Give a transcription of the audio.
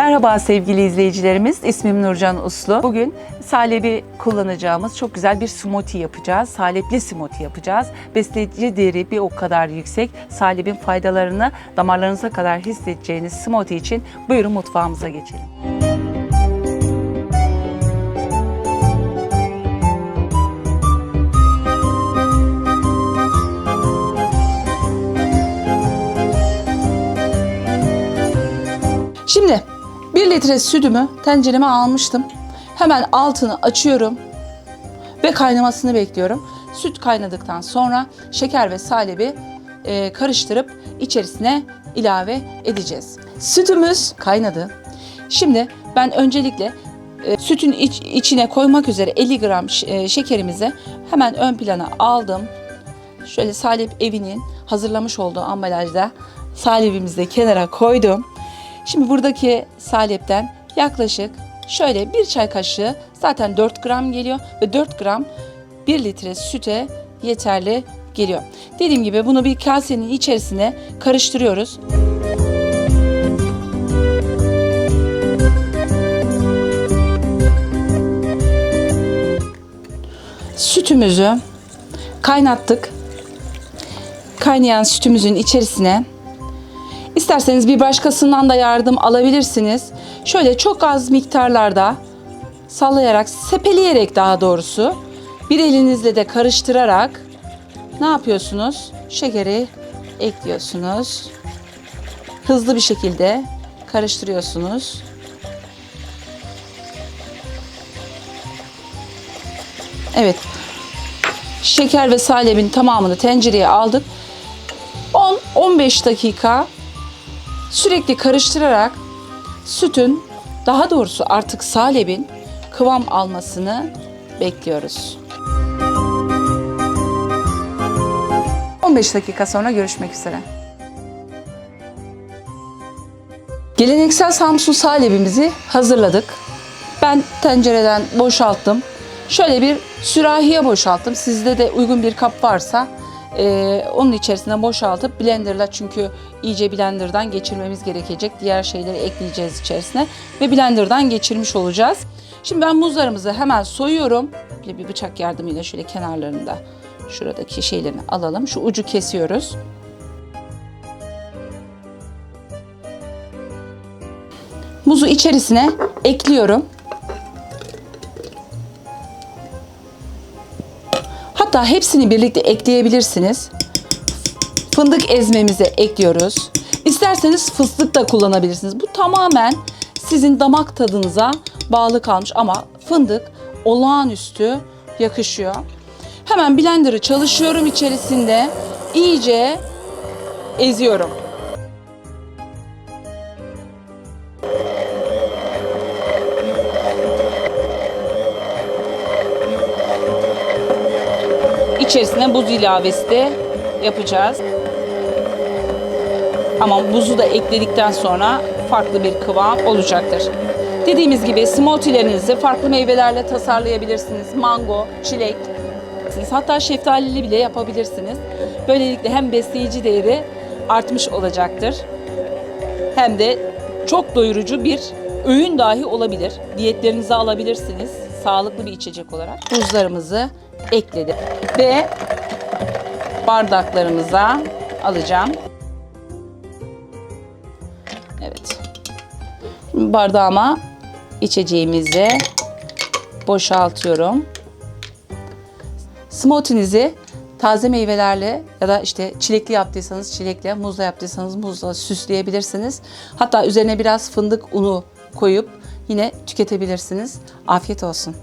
Merhaba sevgili izleyicilerimiz. İsmim Nurcan Uslu. Bugün salebi kullanacağımız çok güzel bir smoothie yapacağız. Salepli smoothie yapacağız. Besleyici değeri bir o kadar yüksek. Salebin faydalarını damarlarınıza kadar hissedeceğiniz smoothie için buyurun mutfağımıza geçelim. Şimdi 1 litre sütümü tencereme almıştım. Hemen altını açıyorum ve kaynamasını bekliyorum. Süt kaynadıktan sonra şeker ve salebi e, karıştırıp içerisine ilave edeceğiz. Sütümüz kaynadı. Şimdi ben öncelikle e, sütün iç- içine koymak üzere 50 gram e, şekerimizi hemen ön plana aldım. Şöyle salep evinin hazırlamış olduğu ambalajda salebimizi de kenara koydum. Şimdi buradaki salepten yaklaşık şöyle bir çay kaşığı zaten 4 gram geliyor ve 4 gram 1 litre süte yeterli geliyor. Dediğim gibi bunu bir kasenin içerisine karıştırıyoruz. Sütümüzü kaynattık. Kaynayan sütümüzün içerisine İsterseniz bir başkasından da yardım alabilirsiniz. Şöyle çok az miktarlarda sallayarak, sepeleyerek daha doğrusu bir elinizle de karıştırarak ne yapıyorsunuz? Şekeri ekliyorsunuz. Hızlı bir şekilde karıştırıyorsunuz. Evet. Şeker ve salebin tamamını tencereye aldık. 10-15 dakika sürekli karıştırarak sütün daha doğrusu artık salebin kıvam almasını bekliyoruz. 15 dakika sonra görüşmek üzere. Geleneksel Samsun salebimizi hazırladık. Ben tencereden boşalttım. Şöyle bir sürahiye boşalttım. Sizde de uygun bir kap varsa ee, onun içerisine boşaltıp blenderla çünkü iyice blenderdan geçirmemiz gerekecek. Diğer şeyleri ekleyeceğiz içerisine ve blenderdan geçirmiş olacağız. Şimdi ben muzlarımızı hemen soyuyorum. Bir, bir bıçak yardımıyla şöyle kenarlarında şuradaki şeylerini alalım. Şu ucu kesiyoruz. Muzu içerisine ekliyorum. Hatta hepsini birlikte ekleyebilirsiniz. Fındık ezmemizi ekliyoruz. İsterseniz fıstık da kullanabilirsiniz. Bu tamamen sizin damak tadınıza bağlı kalmış ama fındık olağanüstü yakışıyor. Hemen blender'ı çalışıyorum içerisinde. iyice eziyorum. İçerisine buz ilavesi de yapacağız. Ama buzu da ekledikten sonra farklı bir kıvam olacaktır. Dediğimiz gibi smoothie'lerinizi farklı meyvelerle tasarlayabilirsiniz. Mango, çilek, hatta şeftalili bile yapabilirsiniz. Böylelikle hem besleyici değeri artmış olacaktır. Hem de çok doyurucu bir öğün dahi olabilir. Diyetlerinize alabilirsiniz sağlıklı bir içecek olarak. Buzlarımızı ekledim ve bardaklarımıza alacağım. Evet. Bardağıma içeceğimizi boşaltıyorum. Smoothie'nizi taze meyvelerle ya da işte çilekli yaptıysanız çilekle, muzla yaptıysanız muzla süsleyebilirsiniz. Hatta üzerine biraz fındık unu koyup yine tüketebilirsiniz. Afiyet olsun.